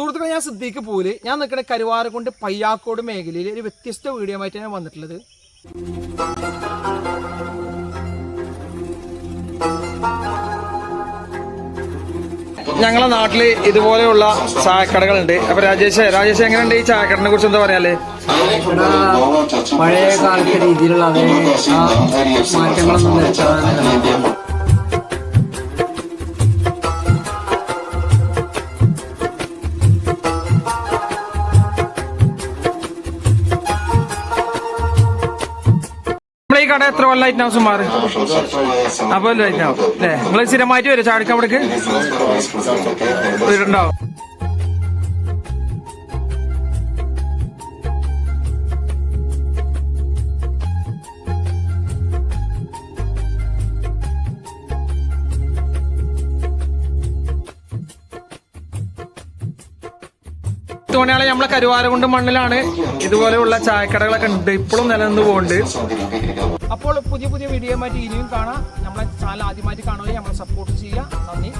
സുഹൃത്തുക്കളെ ഞാൻ സിദ്ദീഖ് പോയിൽ ഞാൻ നിൽക്കുന്ന കരുവാരക്കുണ്ട് പയ്യാക്കോട് മേഖലയിൽ ഒരു വ്യത്യസ്ത വീഡിയോ ആയിട്ട് ഞാൻ വന്നിട്ടുള്ളത്. ഞങ്ങളെ നാട്ടിൽ ഇതുപോലെയുള്ള ചായക്കടകളുണ്ട്. അപ്പൊ രാജേഷ് രാജേഷ് എങ്ങനെയുണ്ട് ഈ ചായക്കടനെ കുറിച്ച് എന്താ പറയാല്ലേ? പഴയ കാലത്തെ രീതിയിലുള്ള അതേ മാറ്റങ്ങളൊന്നും കട എത്ര കൊല്ലായിട്ടുണ്ടാവും സുമാർ അപ്പൊ കൊല്ലായിട്ടുണ്ടാവും അല്ലേ? നിങ്ങൾ സ്ഥിരമായിട്ട് വരും? ചാടിക്കാൻ അവിടേക്ക്? വരുന്നുണ്ടാവും തോണിയാളെ നമ്മളെ കരുവാരകുണ്ട് മണ്ണിലാണ്. ഇതുപോലെയുള്ള ചായക്കടകളൊക്കെ ഉണ്ട്. ഇപ്പോഴും നിലനിന്ന് പോകുന്നുണ്ട് അപ്പോൾ പുതിയ പുതിയ വീഡിയോ ആയിട്ട് ഇനിയും കാണാം. നമ്മളെ ചാനൽ ആദ്യമായിട്ട് കാണുകയും നമ്മളെ സപ്പോർട്ട് ചെയ്യുക. നന്ദി.